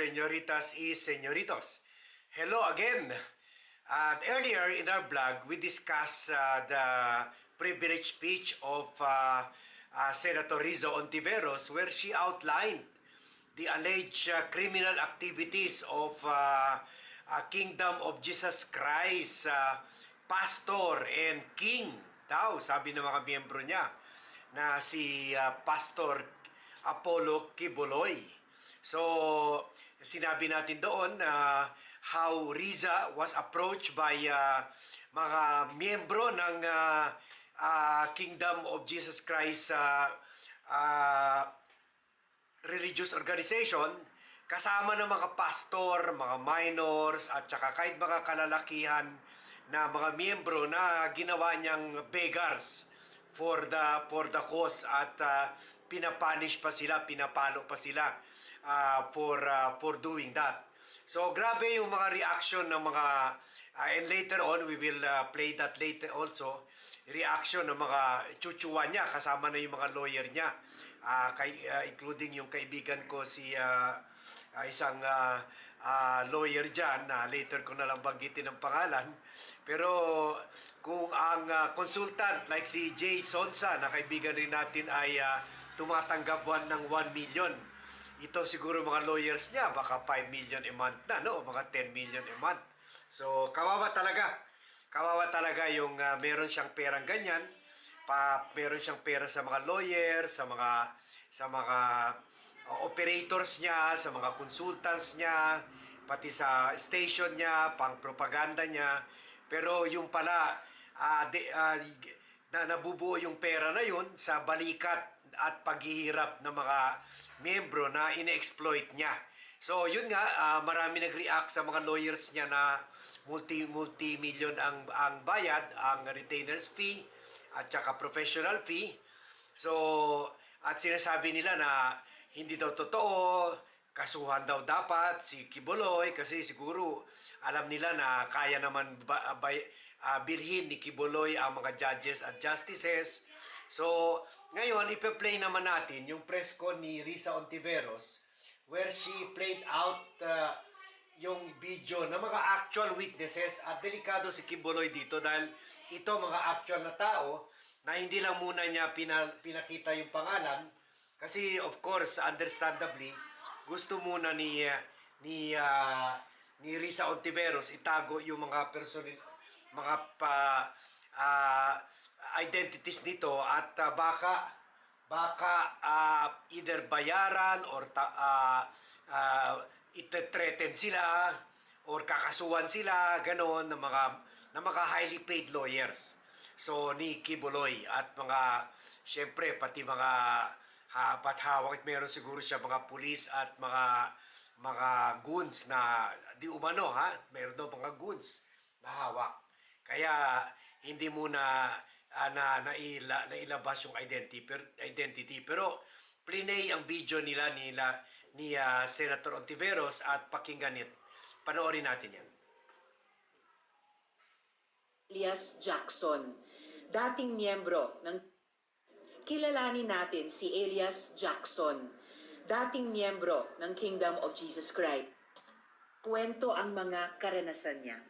senoritas y senoritos. Hello again. And earlier in our blog, we discussed uh, the privilege speech of uh, uh, Senator Rizzo Ontiveros where she outlined the alleged uh, criminal activities of uh, uh, Kingdom of Jesus Christ, uh, pastor and king daw, sabi ng mga miyembro niya, na si uh, Pastor Apollo Kibuloy. So, sinabi natin doon na how Riza was approached by uh, mga miyembro ng uh, uh, Kingdom of Jesus Christ uh, uh, religious organization kasama ng mga pastor, mga minors at saka kahit mga kalalakihan na mga miyembro na ginawa niyang beggars for the for the cause at uh, pinapanish pa sila, pinapalo pa sila uh, for uh, for doing that. So grabe yung mga reaction ng mga uh, and later on we will uh, play that later also. Reaction ng mga chuchuan niya kasama na yung mga lawyer niya. Uh, kay, uh, including yung kaibigan ko si uh, uh, isang uh, uh, lawyer dyan na later ko na lang banggitin ang pangalan. Pero kung ang uh, consultant like si Jay Sonsa na kaibigan rin natin ay uh, tumatanggap buwan ng 1 million ito siguro mga lawyers niya baka 5 million a month na no? O mga 10 million a month. So kawawa talaga. Kawawa talaga yung uh, meron siyang perang ganyan pa meron siyang pera sa mga lawyer sa mga sa mga uh, operators niya sa mga consultants niya pati sa station niya pang propaganda niya. Pero yung pala ah, de, ah, na nabubuo yung pera na yun sa balikat at paghihirap ng mga miyembro na ine-exploit niya. So yun nga, ah, marami nag-react sa mga lawyers niya na multi multi million ang ang bayad, ang retainers fee at saka professional fee. So at sinasabi nila na hindi daw totoo, kasuhan daw dapat si Kibuloy kasi siguro alam nila na kaya naman ba, bay, ah, bilhin ni Kibuloy ang mga judges at justices. So, ngayon, ipe-play naman natin yung press con ni Risa Ontiveros where she played out uh, yung video ng mga actual witnesses. At delikado si Kibuloy dito dahil ito mga actual na tao na hindi lang muna niya pina, pinakita yung pangalan. Kasi of course understandably gusto muna ni uh, ni uh, ni Risa Ontiveros itago yung mga personal mga pa ah, identities nito at ah, baka baka ah, either bayaran or ta, ah, ah, ite-threaten sila or kakasuhan sila ganon ng mga ng mga highly paid lawyers. So ni Kibuloy at mga syempre pati mga ha, pathawak at meron siguro siya mga pulis at mga mga goons na di umano ha? Meron daw mga goons na hawak. Kaya hindi muna uh, na naila, nailabas yung identity pero, identity pero plinay ang video nila nila ni ah, Senator Ontiveros at pakinggan it. Panoorin natin yan. Elias Jackson, dating miyembro ng Kilalanin natin si Elias Jackson, dating miyembro ng Kingdom of Jesus Christ. Kwento ang mga karanasan niya.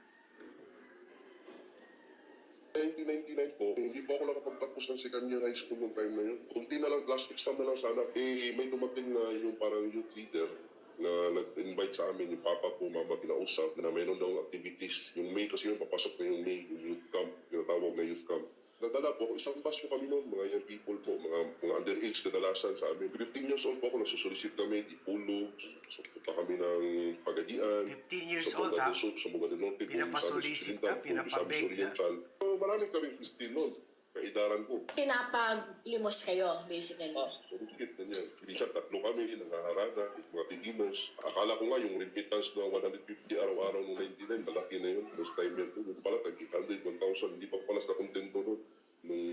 1999 po, hindi po ako nakapagtapos ng second year high school noong time na yun. Kunti na lang, last exam na lang sana. Eh, may dumating na yung parang youth leader na nag-invite sa amin, yung papa po, mama, kinausap na mayroon daw activities. Yung May kasi yun, papasok na yung May, yung youth camp, tinatawag na youth camp. Nadala po, isang bus po kami noon, mga young people po, mga, mga underage kadalasan sa amin. 15 years old po ako, nasusolicit kami, di ulo, so punta kami ng pagadian. 15 years sa old, ha? sa Bogada do Norte, Pinapasolicit Occidental, ka, pinapabeg Misamis Oriental. Marami kaming 15 noon, kaidaran ko. pinapaglimos kayo, basically. Surukit na niya. Minsan tatlo kami, nangaharada, mga beginners. Akala ko nga yung remittance na 150 araw-araw noong 99, malaki na yun. Most time yan po. Yung pala, tag 800, 1,000. Hindi pa pala sa kontento noon. Noong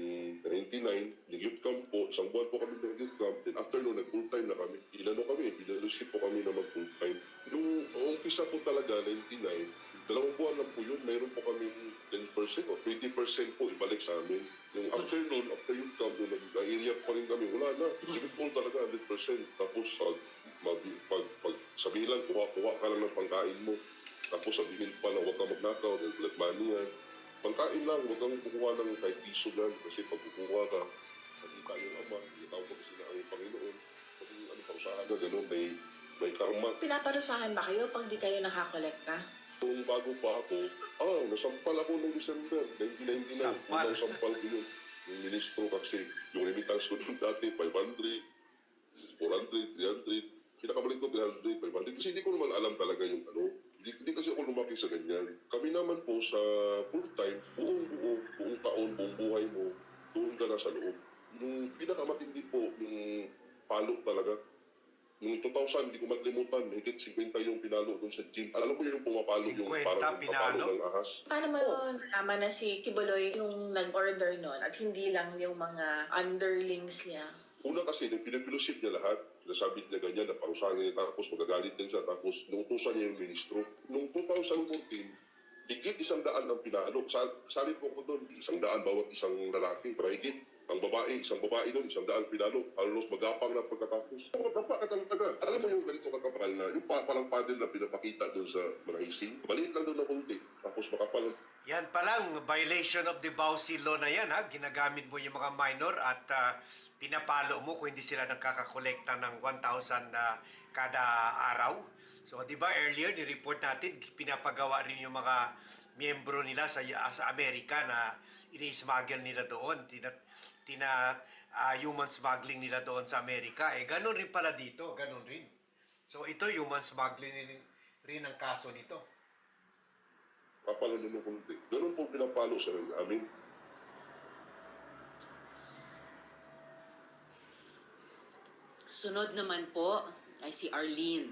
99, yung youth camp po, isang buwan po kami ng youth camp. Then after noon, nag-full time na kami. Inano kami, pinaluskip po kami na mag-full time. Nung umpisa po talaga, 99, dalawang buwan lang po yun, mayroon po kami 10% o 20% po ibalik sa amin. Yung after noon, after youth camp, nung nag-area pa rin kami, wala na. Limit po talaga 100%. Tapos pag, mag, pag, pag Sabihin lang, kuha-kuha ka lang ng pangkain mo. Tapos sabihin pa na huwag kang magnakaw dahil blood money yan. Pangkain lang, huwag kang kukuha ng kahit piso yan. Kasi pag kukuha ka, nakita yung ama, itaw ko sila ang Panginoon. Pag yung ano, parusahan na gano'n, may, may karma. Pinaparusahan ba kayo pag di kayo nakakolekta? Nung bago pa ako, ah, nasampal ako noong December 1999. Sampal. Unang sampal ko yun. Yung ministro kasi, yung remittance ko doon dati, 500, 400, 300. Pinakabalik ko 300, 500. Kasi hindi ko naman alam talaga yung ano. Hindi, hindi kasi ako lumaki sa ganyan. Kami naman po sa full time, buong buo, buong taon, buong buhay mo, doon ka na sa loob. Yung pinakamatindi po, yung palo talaga, Noong 2000, hindi ko maglimutan, higit 50 yung pinalo doon sa gym. Alam mo yung pumapalo yung 50 parang yung pinalo? papalo ng ahas? Paano mo nalaman na si Kibuloy yung nag-order nun at hindi lang yung mga underlings niya? Una kasi, nung pinipilosit niya lahat, sinasabi niya ganyan, na parusahan niya tapos magagalit din siya, tapos nutusan niya yung ministro. Noong 2014, higit isang daan ang pinalo. Sa, sali po ko doon, isang daan bawat isang lalaki, pero higit. Ang babae, isang babae doon, isang daan pinalo. Halos magapang na pagkatapos. Oh, dapa ka talaga. Alam mo yung ganito kakapal na, yung pa, parang paddle na pinapakita doon sa mga ising. Maliit lang doon na kunti. Tapos makapal. Yan palang violation of the Bausi law na yan ha. Ginagamit mo yung mga minor at ah, pinapalo mo kung hindi sila nagkakakolekta ng 1,000 na kada araw. So, di ba earlier, ni-report natin, pinapagawa rin yung mga miyembro nila sa, sa Amerika na ini-smuggle nila doon. Tina, tina ah, human smuggling nila doon sa Amerika. Eh, ganun rin pala dito. Ganun rin. So, ito human smuggling rin, rin ang kaso nito. Kapal na ng kunti. Ganun po pinapalo sa amin. Sunod naman po ay si Arlene.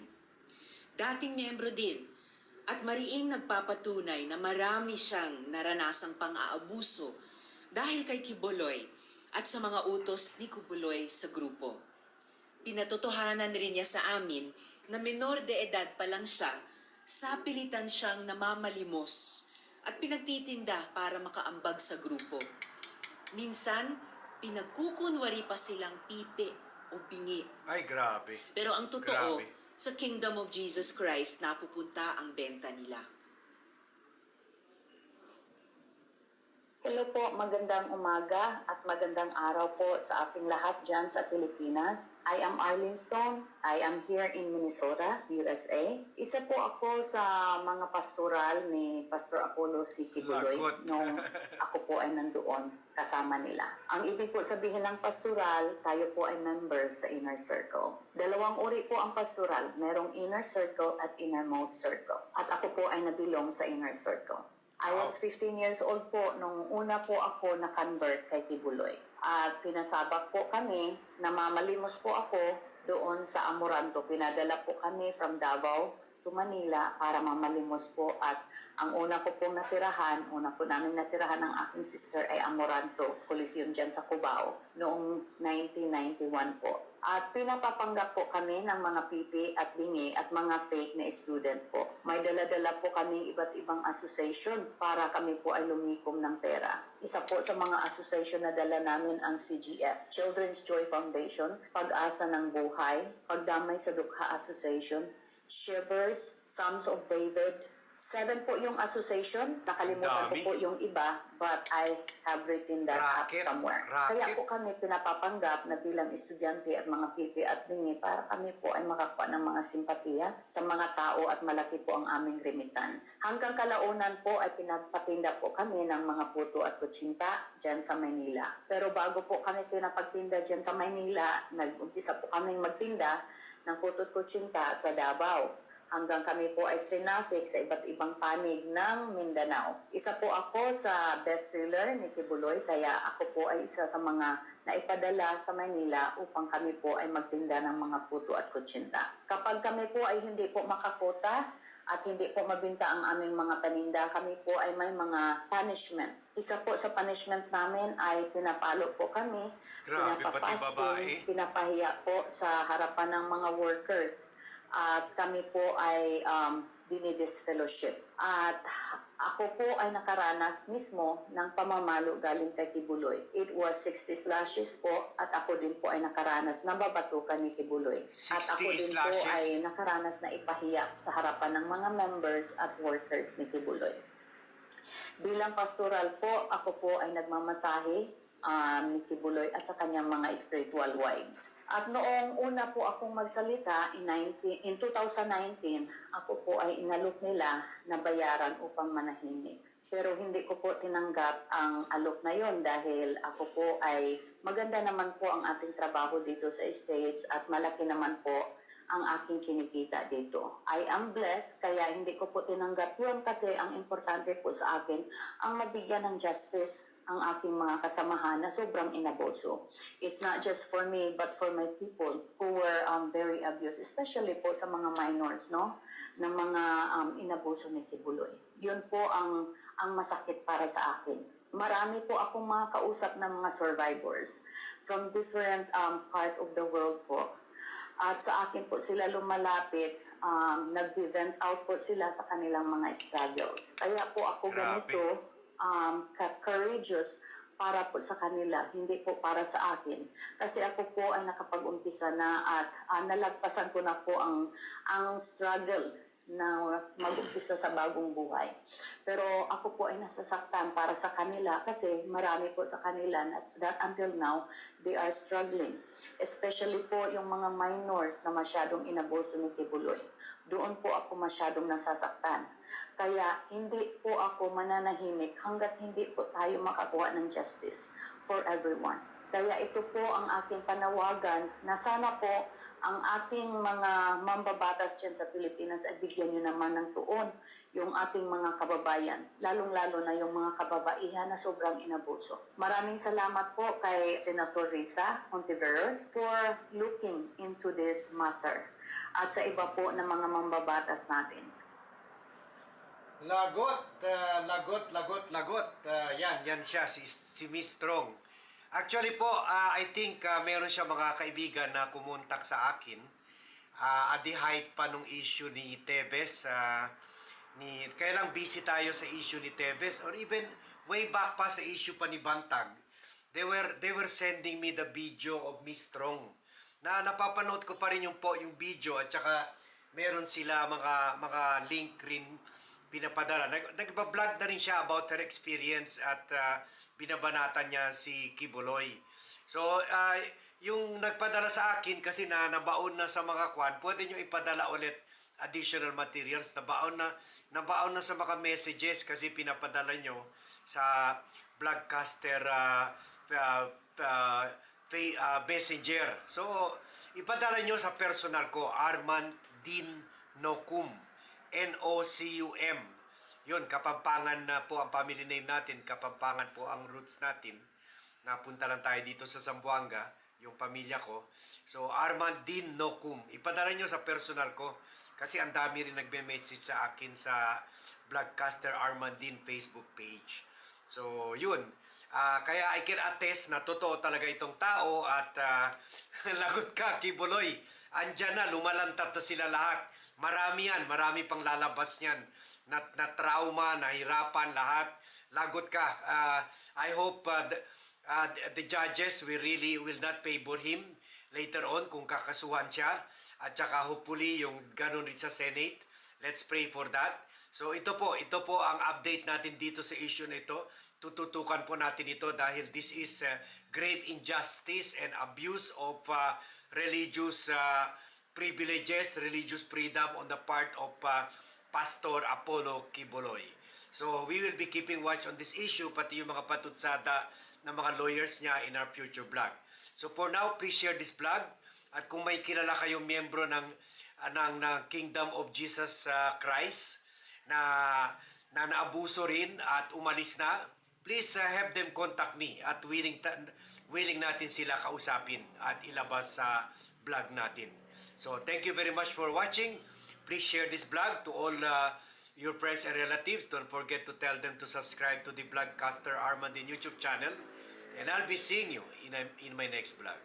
Dating miyembro din at mariing nagpapatunay na marami siyang naranasang pang-aabuso dahil kay Kibuloy at sa mga utos ni Kibuloy sa grupo. Pinatotohanan rin niya sa amin na menor de edad pa lang siya, sa pilitan siyang namamalimos at pinagtitinda para makaambag sa grupo. Minsan, pinagkukunwari pa silang pipi o bingi. Ay, grabe. Pero ang totoo, Grabe. sa Kingdom of Jesus Christ, napupunta ang benta nila. Hello po, magandang umaga at magandang araw po sa ating lahat dyan sa Pilipinas. I am Arlene Stone. I am here in Minnesota, USA. Isa po ako sa mga pastoral ni Pastor Apollo C. Kibuloy nung ako po ay nandoon kasama nila. Ang ibig po sabihin ng pastoral, tayo po ay member sa inner circle. Dalawang uri po ang pastoral, merong inner circle at innermost circle. At ako po ay nabilong sa inner circle. I was 15 years old po nung una po ako na-convert kay Kibuloy. At pinasabak po kami, namamalimos po ako doon sa Amoranto. Pinadala po kami from Davao to Manila para mamalimos po at ang una ko pong natirahan, una po namin natirahan ng aking sister ay Amoranto Coliseum dyan sa Cubao noong 1991 po. At pinapapanggap po kami ng mga pipi at bingi at mga fake na student po. May dala-dala po kami iba't ibang association para kami po ay lumikom ng pera. Isa po sa mga association na dala namin ang CGF, Children's Joy Foundation, Pag-asa ng Buhay, Pagdamay sa Dukha Association, Shivers, Sons of David, Seven po yung association. Nakalimutan ko Dami. po yung iba, but I have written that Racket, up somewhere. racket. Kaya po kami pinapapanggap na bilang estudyante at mga pipi at bingi para kami po ay makakuha ng mga simpatiya sa mga tao at malaki po ang aming remittance. Hanggang kalaunan po ay pinagpatinda po kami ng mga puto at kutsinta dyan sa Maynila. Pero bago po kami pinapagtinda dyan sa Maynila, nag-umpisa po kaming magtinda ng puto at kutsinta sa Davao hanggang kami po ay trinaffic sa iba't ibang panig ng Mindanao. Isa po ako sa bestseller ni Kibuloy, kaya ako po ay isa sa mga naipadala sa Manila upang kami po ay magtinda ng mga puto at kutsinta. Kapag kami po ay hindi po makakota at hindi po mabinta ang aming mga paninda, kami po ay may mga punishment. Isa po sa punishment namin ay pinapalo po kami, Grabe, pinapafasting, pinapahiya po sa harapan ng mga workers at kami po ay um, dinidisfellowship. At ako po ay nakaranas mismo ng pamamalo galing kay Kibuloy. It was 60 slashes po at ako din po ay nakaranas na babatukan ni Kibuloy. At 60 ako din po slashes? ay nakaranas na ipahiya sa harapan ng mga members at workers ni Kibuloy. Bilang pastoral po, ako po ay nagmamasahe um, ni Kibuloy at sa kanyang mga spiritual wives. At noong una po akong magsalita in, 19, in 2019, ako po ay inalok nila na bayaran upang manahimik. Pero hindi ko po tinanggap ang alok na yon dahil ako po ay maganda naman po ang ating trabaho dito sa States at malaki naman po ang aking kinikita dito. I am blessed, kaya hindi ko po tinanggap yon kasi ang importante po sa akin, ang mabigyan ng justice ang aking mga kasamahan na sobrang inaboso. It's not just for me, but for my people who were um, very abused, especially po sa mga minors, no? Na mga um, inaboso ni Kibuloy. Yun po ang, ang masakit para sa akin. Marami po akong mga kausap ng mga survivors from different um, part of the world po. At sa akin po sila lumalapit, um, nag-vent out po sila sa kanilang mga struggles. Kaya po ako Grabe. ganito, um, courageous para po sa kanila, hindi po para sa akin. Kasi ako po ay nakapag-umpisa na at ah, nalagpasan ko na po ang, ang struggle na mag-umpisa sa bagong buhay. Pero ako po ay nasasaktan para sa kanila kasi marami po sa kanila na, that until now, they are struggling. Especially po yung mga minors na masyadong inabuso ni Kibuloy. Doon po ako masyadong nasasaktan. Kaya hindi po ako mananahimik hanggat hindi po tayo makakuha ng justice for everyone. Kaya ito po ang aking panawagan na sana po ang ating mga mambabatas dyan sa Pilipinas ay bigyan nyo naman ng tuon yung ating mga kababayan, lalong-lalo na yung mga kababaihan na sobrang inabuso. Maraming salamat po kay Senator Risa Hontiveros for looking into this matter at sa iba po ng mga mambabatas natin. Lagot, ah, lagot, lagot, lagot. Ah, yan, yan siya, si, si Miss Strong. Actually po, ah, I think ah, meron siya mga kaibigan na kumontak sa akin ah, at the height pa nung issue ni Tevez. ah, ni, kailang busy tayo sa issue ni Tevez or even way back pa sa issue pa ni Bantag. They were, they were sending me the video of Miss Strong na napapanood ko pa rin yung po yung video at saka meron sila mga mga link rin pinapadala. Nag, nagba-vlog na rin siya about her experience at uh, binabanatan niya si Kibuloy. So, uh, yung nagpadala sa akin kasi na nabaon na sa mga kwan, pwede nyo ipadala ulit additional materials. Nabaon na, nabaon na sa mga messages kasi pinapadala nyo sa vlogcaster uh, uh, uh, uh, messenger. So, ipadala nyo sa personal ko, Arman Din Nokum. N-O-C-U-M. Yun, Kapampangan na po ang family name natin. Kapampangan po ang roots natin. Napunta lang tayo dito sa Zamboanga, yung pamilya ko. So, Arman Din Nokum. Ipadala nyo sa personal ko. Kasi ang dami rin nagme-message sa akin sa Vlogcaster Arman Din Facebook page. So, yun. Ah, kaya I can attest na totoo talaga itong tao at ah, lagot ka, Kibuloy. Andyan na, lumalantat na sila lahat. Marami yan, marami pang lalabas niyan. Na, na trauma, nahirapan, lahat. Lagot ka. Ah, I hope ah, the, ah, the judges will really will not favor him later on kung kakasuhan siya. At saka hopefully yung ganun rin sa Senate. Let's pray for that. So ito po, ito po ang update natin dito sa issue na ito. Tututukan po natin ito dahil this is uh, grave injustice and abuse of uh, religious uh, privileges, religious freedom on the part of uh, Pastor Apollo Kiboloy. So we will be keeping watch on this issue pati yung mga patutsada ng mga lawyers niya in our future vlog. So for now, please share this vlog at kung may kilala kayong miyembro ng uh, ng, ng Kingdom of Jesus uh, Christ na na naabuso rin at umalis na, please uh, have them contact me at willing willing natin sila kausapin at ilabas sa vlog natin. So thank you very much for watching. Please share this vlog to all uh, your friends and relatives. Don't forget to tell them to subscribe to the Vlogcaster Armandin YouTube channel. And I'll be seeing you in, a, in my next vlog.